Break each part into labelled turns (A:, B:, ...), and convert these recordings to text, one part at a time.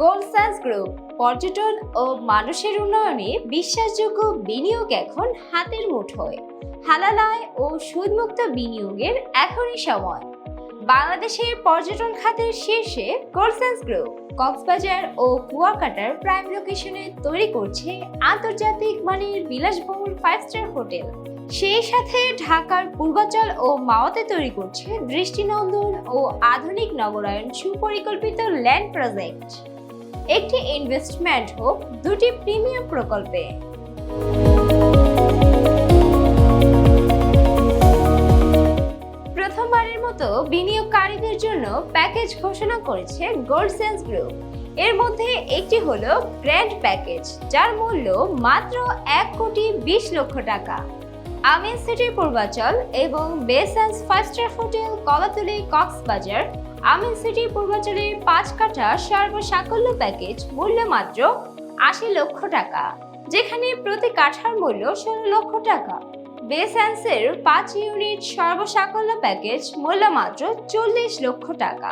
A: গোলসাস group, পর্যটন ও মানুষের উন্নয়নে বিশ্বাসযোগ্য বিনিয়োগ এখন হাতের মুঠোয় হালালায় ও সুদমুক্ত বিনিয়োগের এখনই সময়। বাংলাদেশের পর্যটন খাতের শীর্ষে গোলসাস গ্রুপ, কক্সবাজার ও কুয়াকাটার প্রাইম লোকেশনে তৈরি করছে আন্তর্জাতিক মানের বিলাসবহুল ফাইভ স্টার হোটেল। সেই সাথে ঢাকার পূর্বাচল ও মাওয়াতে তৈরি করছে দৃষ্টিনন্দন ও আধুনিক নগরায়ণ সুপরিকল্পিত ল্যান্ড প্রজেক্ট একটি ইনভেস্টমেন্ট হোক, দুটি প্রিমিয়াম প্রকল্পে। প্রথমবারের মতো বিনিয়োগকারীদের জন্য প্যাকেজ ঘোষণা করেছে গোল্ড সেন্স গ্রুপ এর মধ্যে একটি হলো গ্র্যান্ড প্যাকেজ যার মূল্য মাত্র এক কোটি বিশ লক্ষ টাকা। আমিন সিটি পূর্বাচল এবং বেসেন্স five star hotel Kolatoli, Cox's Bazar Amin city পূর্বাচলের পাঁচ কাঠা সর্বসাকল্য প্যাকেজ মূল্য মাত্র আশি লক্ষ টাকা, যেখানে প্রতি কাঠার মূল্য ষোলো লক্ষ টাকা। বেসেন্সের পাঁচ ইউনিট সর্বসাকল্য প্যাকেজ মূল্য মাত্র চল্লিশ লক্ষ টাকা,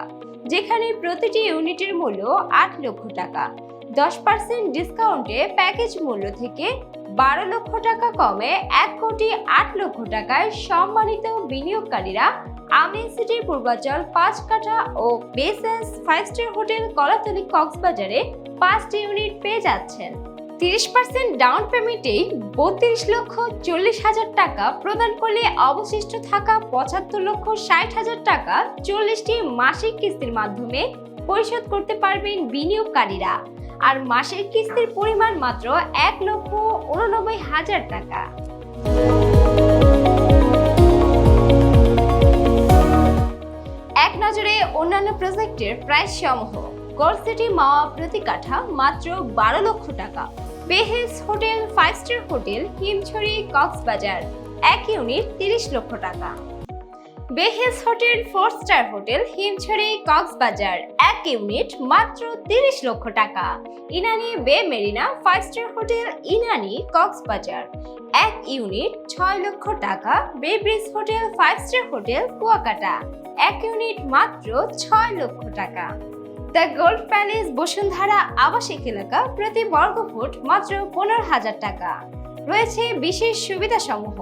A: যেখানে প্রতিটি ইউনিটের মূল্য আট লক্ষ টাকা। দশ পার্সেন্ট ডিসকাউন্টে প্যাকেজ মূল্য থেকে বারো লক্ষ টাকা কমে এক কোটি আট লক্ষ টাকায় সম্মানিত বিনিয়োগকারীরা আমিন সিটির পূর্বাচল, পাঁচ কাঠা ও বেসেস ফাইভ স্টার হোটেল কলাতলি কক্সবাজারে পাঁচটি ইউনিট পেয়ে যাচ্ছেন। তিরিশ পার্সেন্ট ডাউন পেমেন্টেই বত্রিশ লক্ষ চল্লিশ হাজার টাকা প্রদান করলে অবশিষ্ট থাকা পঁচাত্তর লক্ষ ষাট হাজার টাকা চল্লিশটি মাসিক কিস্তির মাধ্যমে পরিশোধ করতে পারবেন বিনিয়োগকারীরা। আর মাসের কিস্তির পরিমাণ মাত্র এক লক্ষ উননব্বই হাজার টাকা। প্রজেক্টের প্রাইস সমূহ। গোল্ড সিটি মাওয়া প্রতি কাঠা মাত্র বারো লক্ষ টাকা। বেহেস hotel five star hotel, Himchhari, Cox's Bazar, এক ইউনিট তিরিশ লক্ষ টাকা। বেহেস hotel, four star hotel, Himchhari, Cox's Bazar. এক ইউনিট মাত্র তিরিশ লক্ষ টাকা। Inani, bay marina, five star hotel, Inani, Cox's Bazar. এক ইউনিট ছয় লক্ষ টাকা, bay bridge hotel, five star hotel, Kuakata. এক ইউনিট মাত্র ছয় লক্ষ টাকা। দ্য গোল্ড প্যালেস, বসুন্ধরা আবাসিক এলাকা, প্রতি বর্গফুট মাত্র পনেরো হাজার টাকা। রয়েছে বিশেষ সুবিধাসমূহ।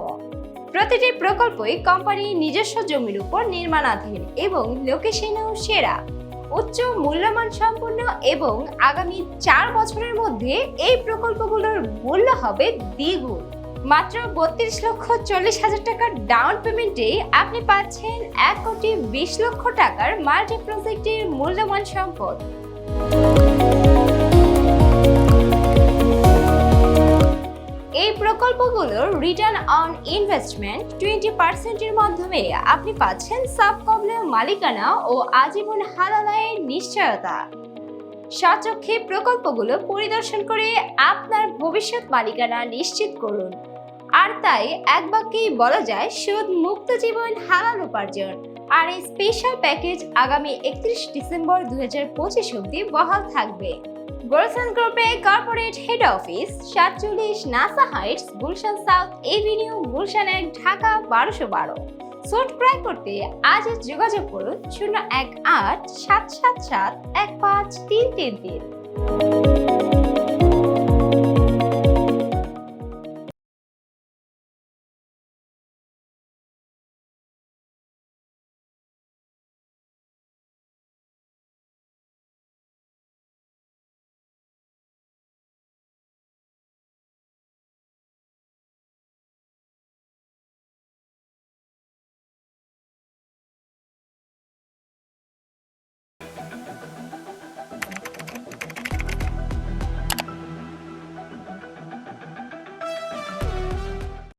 A: প্রতিটি প্রকল্পই কোম্পানির নিজস্ব জমির উপর নির্মাণাধীন এবং লোকেশনেও সেরা, উচ্চ মূল্যমান সম্পন্ন এবং আগামী চার বছরের মধ্যে এই প্রকল্পগুলোর মূল্য হবে দ্বিগুণ। মাত্র বত্রিশ লক্ষ চল্লিশ হাজার টাকার ডাউন পেমেন্টে আপনি পাচ্ছেন এক কোটি বিশ লক্ষ টাকার মাল্টি প্রজেক্টের মূল্যবান সম্পদ। প্রকল্পগুলোর রিটার্ন অন ইনভেস্টমেন্ট টোয়েন্টি পার্সেন্টের মাধ্যমে আপনি পাচ্ছেন সাবকমলের মালিকানা ও আজীবন হালালায়ের নিশ্চয়তা। সচক্ষে প্রকল্পগুলো পরিদর্শন করে আপনার ভবিষ্যৎ মালিকানা নিশ্চিত করুন। আর তাই এক বাক্যেই বলা যায়, সুদ মুক্ত জীবন হালাল উপার্জন। আর এই স্পেশাল প্যাকেজ আগামী একত্রিশ ডিসেম্বর দু হাজার পঁচিশ অব্দি বহাল থাকবে। গোলসান গ্রুপে কর্পোরেট হেড অফিস, সাতচল্লিশ Nasa heights, Gulshan south avenue, Gulshan এক, ঢাকা বারোশো বারো। সোট ক্রয় করতে আজ যোগাযোগ করুন শূন্য এক আট সাত সাত সাত এক পাঁচ তিন তিন তিন।